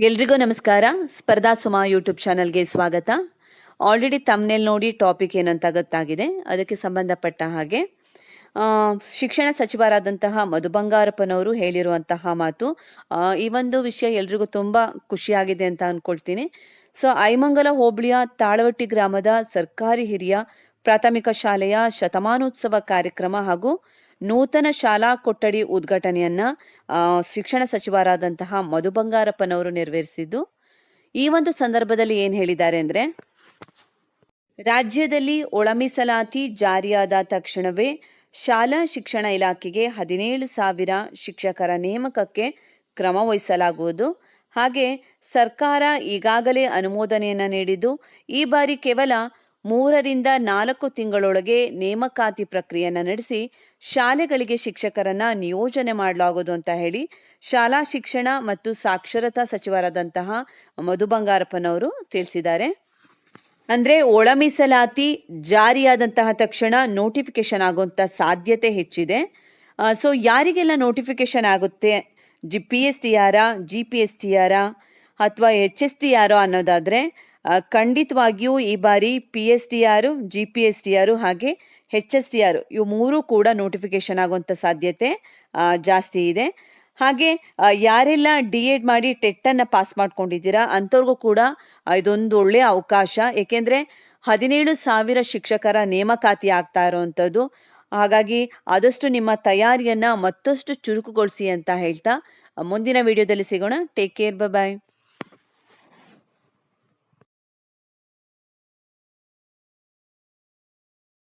ಎಲ್ರಿಗೂ ನಮಸ್ಕಾರ. ಸ್ಪರ್ಧಾ ಸುಮಾ ಯೂಟ್ಯೂಬ್ ಚಾನಲ್ಗೆ ಸ್ವಾಗತ. ಆಲ್ರೆಡಿ ತಮ್ಮನೇಲಿ ನೋಡಿ ಟಾಪಿಕ್ ಏನಂತ ಗೊತ್ತಾಗಿದೆ. ಅದಕ್ಕೆ ಸಂಬಂಧಪಟ್ಟ ಹಾಗೆ ಶಿಕ್ಷಣ ಸಚಿವರಾದಂತಹ ಮಧು ಬಂಗಾರಪ್ಪನವರು ಹೇಳಿರುವಂತಹ ಮಾತು ಈ ಒಂದು ವಿಷಯ ಎಲ್ರಿಗೂ ತುಂಬ ಖುಷಿಯಾಗಿದೆ ಅಂತ ಅನ್ಕೊಳ್ತೀನಿ. ಸೊ ಐಮಂಗಲ ಹೋಬಳಿಯ ತಾಳವಟ್ಟಿ ಗ್ರಾಮದ ಸರ್ಕಾರಿ ಹಿರಿಯ ಪ್ರಾಥಮಿಕ ಶಾಲೆಯ ಶತಮಾನೋತ್ಸವ ಕಾರ್ಯಕ್ರಮ ಹಾಗೂ ನೂತನ ಶಾಲಾ ಕೊಠಡಿ ಉದ್ಘಾಟನೆಯನ್ನ ಶಿಕ್ಷಣ ಸಚಿವರಾದಂತಹ ಮಧು ಬಂಗಾರಪ್ಪನವರು ನೆರವೇರಿಸಿದ್ದು. ಈ ಒಂದು ಸಂದರ್ಭದಲ್ಲಿ ಏನ್ ಹೇಳಿದ್ದಾರೆ ಅಂದ್ರೆ, ರಾಜ್ಯದಲ್ಲಿ ಒಳಮೀಸಲಾತಿ ಜಾರಿಯಾದ ತಕ್ಷಣವೇ ಶಾಲಾ ಶಿಕ್ಷಣ ಇಲಾಖೆಗೆ ಹದಿನೇಳು ಸಾವಿರ ಶಿಕ್ಷಕರ ನೇಮಕಕ್ಕೆ ಕ್ರಮ ವಹಿಸಲಾಗುವುದು. ಹಾಗೆ ಸರ್ಕಾರ ಈಗಾಗಲೇ ಅನುಮೋದನೆಯನ್ನ ನೀಡಿದ್ದು, ಈ ಬಾರಿ ಕೇವಲ ಮೂರರಿಂದ ನಾಲ್ಕು ತಿಂಗಳೊಳಗೆ ನೇಮಕಾತಿ ಪ್ರಕ್ರಿಯೆಯನ್ನು ನಡೆಸಿ ಶಾಲೆಗಳಿಗೆ ಶಿಕ್ಷಕರನ್ನ ನಿಯೋಜನೆ ಮಾಡಲಾಗುವುದು ಅಂತ ಹೇಳಿ ಶಾಲಾ ಶಿಕ್ಷಣ ಮತ್ತು ಸಾಕ್ಷರತಾ ಸಚಿವರಾದಂತಹ ಮಧು ಬಂಗಾರಪ್ಪನವರು ತಿಳಿಸಿದ್ದಾರೆ. ಅಂದ್ರೆ ಒಳ ಮೀಸಲಾತಿ ಜಾರಿಯಾದಂತಹ ತಕ್ಷಣ ನೋಟಿಫಿಕೇಶನ್ ಆಗುವಂತ ಸಾಧ್ಯತೆ ಹೆಚ್ಚಿದೆ. ಸೊ ಯಾರಿಗೆಲ್ಲ ನೋಟಿಫಿಕೇಶನ್ ಆಗುತ್ತೆ? G, P, S, T, R, G, P, S, T, R, ಅಥವಾ ಎಚ್, ಎಸ್, ಟಿ ಆರೋ ಅನ್ನೋದಾದ್ರೆ ಖಂಡಿತವಾಗಿಯೂ ಈ ಬಾರಿ P S D R G P S D R ಹಾಗೆ ಎಚ್ ಎಸ್ ಡಿ ಆರು ಇವು ಮೂರು ಕೂಡ ನೋಟಿಫಿಕೇಶನ್ ಆಗುವಂಥ ಸಾಧ್ಯತೆ ಜಾಸ್ತಿ ಇದೆ. ಹಾಗೆ ಯಾರೆಲ್ಲ ಡಿ ಎಡ್ ಮಾಡಿ ಟೆಟ್ಟನ್ನು ಅನ್ನ ಪಾಸ್ ಮಾಡ್ಕೊಂಡಿದ್ದೀರಾ ಅಂಥವ್ರಿಗೂ ಕೂಡ ಇದೊಂದು ಒಳ್ಳೆಯ ಅವಕಾಶ. ಏಕೆಂದರೆ ಹದಿನೇಳು ಸಾವಿರ ಶಿಕ್ಷಕರ ನೇಮಕಾತಿ ಆಗ್ತಾ ಇರುವಂಥದ್ದು. ಹಾಗಾಗಿ ಆದಷ್ಟು ನಿಮ್ಮ ತಯಾರಿಯನ್ನ ಮತ್ತಷ್ಟು ಚುರುಕುಗೊಳಿಸಿ ಅಂತ ಹೇಳ್ತಾ, ಮುಂದಿನ ವಿಡಿಯೋದಲ್ಲಿ ಸಿಗೋಣ. Take care bye